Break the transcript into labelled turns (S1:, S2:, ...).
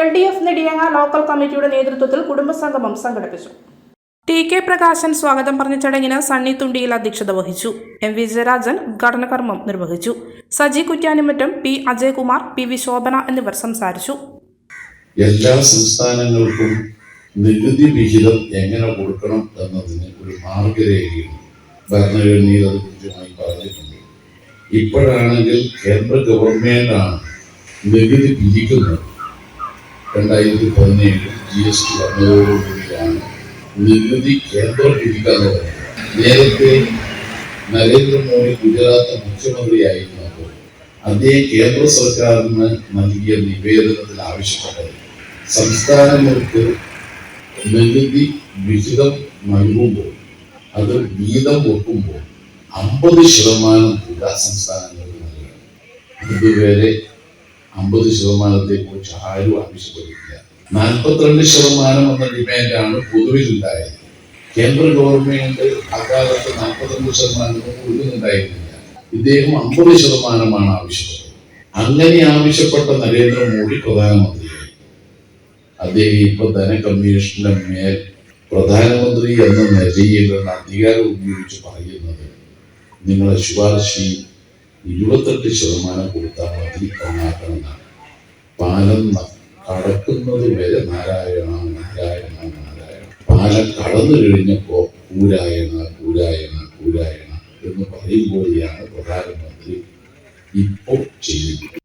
S1: L D F Nediyanga local കമ്മിറ്റിയുടെ നേതൃത്വത്തിൽ കുടുംബസംഗമം സംഘടിപ്പിച്ചു. ടി കെ പ്രകാശൻ സ്വാഗതം പറഞ്ഞ ചടങ്ങിന് സണ്ണി തുണ്ടിയിൽ അധ്യക്ഷത വഹിച്ചു. എം വി ജയരാജൻ ഉദ്ഘാടന കർമ്മം നിർവഹിച്ചു. Saji Kuttyanimattam P Ajaykumar P V Shobhana എന്നിവർ സംസാരിച്ചു.
S2: എല്ലാ സംസ്ഥാനങ്ങൾക്കും നികുതി വിഹിതം എങ്ങനെ കൊടുക്കണം എന്നതിന് ഒരു മാർഗരേഖയുണ്ട് ഭരണഘടനയിൽ അത് കൃത്യമായി പറഞ്ഞിട്ടുണ്ട്. ഇപ്പോഴാണെങ്കിൽ കേന്ദ്ര ഗവൺമെന്റാണ് നികുതി പിരിക്കുന്നത് രണ്ടായിരത്തി പതിനേഴ് ജി എസ് ടി വന്നതോടുകൂടിയാണ് നികുതി കേന്ദ്രം പിരിക്കാൻ തുടങ്ങിയത് നേരത്തെ നരേന്ദ്രമോദി ഗുജറാത്ത് മുഖ്യമന്ത്രിയായിരുന്നപ്പോൾ അദ്ദേഹം കേന്ദ്ര സർക്കാരിന് നൽകിയ നിവേദനത്തിൽ ആവശ്യപ്പെട്ടത് സംസ്ഥാനങ്ങൾക്ക് നികുതി വിഹിതം നൽകുമ്പോൾ അത് വീതം വെക്കുമ്പോൾ അമ്പത് ശതമാനം തുക സംസ്ഥാനങ്ങൾക്ക് നൽകണം. ഇതുവരെ അമ്പത് ശതമാനത്തെ കുറിച്ച് ആരും ആവശ്യപ്പെട്ടില്ല നാൽപ്പത്തിരണ്ട് ശതമാനം എന്ന ഡിമാൻഡാണ് പൊതുവിൽ ഉണ്ടായത് കേന്ദ്ര ഗവൺമെന്റ് അക്കാലത്ത് നാൽപ്പത്തിരണ്ട് ശതമാനം കൊടുക്കുന്നുണ്ടായിരുന്നില്ല ഇദ്ദേഹം അമ്പത് ശതമാനമാണ് ആവശ്യപ്പെട്ടത്. അങ്ങനെ ആവശ്യപ്പെട്ട നരേന്ദ്രമോദി പ്രധാനമന്ത്രിയായി. അദ്ദേഹം ഇപ്പൊ ധന കമ്മീഷന്റെ മേൽ പ്രധാനമന്ത്രി എന്ന നിലയിലുള്ള അധികാരം ഉപയോഗിച്ച് പറയുന്നത് നിങ്ങളെ ശുപാർശയിൽ ഇരുപത്തെട്ട് ശതമാനം കൊടുത്താൽ മതി എന്നാക്കണമെന്നാണ് പാലം കടക്കുന്നത് വരെ നാരായണ നാരായണ നാരായണ പാലം കടന്നു കഴിഞ്ഞപ്പോ പൂരായണ പൂരായണ പൂരായണ എന്ന് പറയുമ്പോഴാണ് പ്രധാനമന്ത്രി ഇപ്പോൾ ചെയ്യുന്നത്.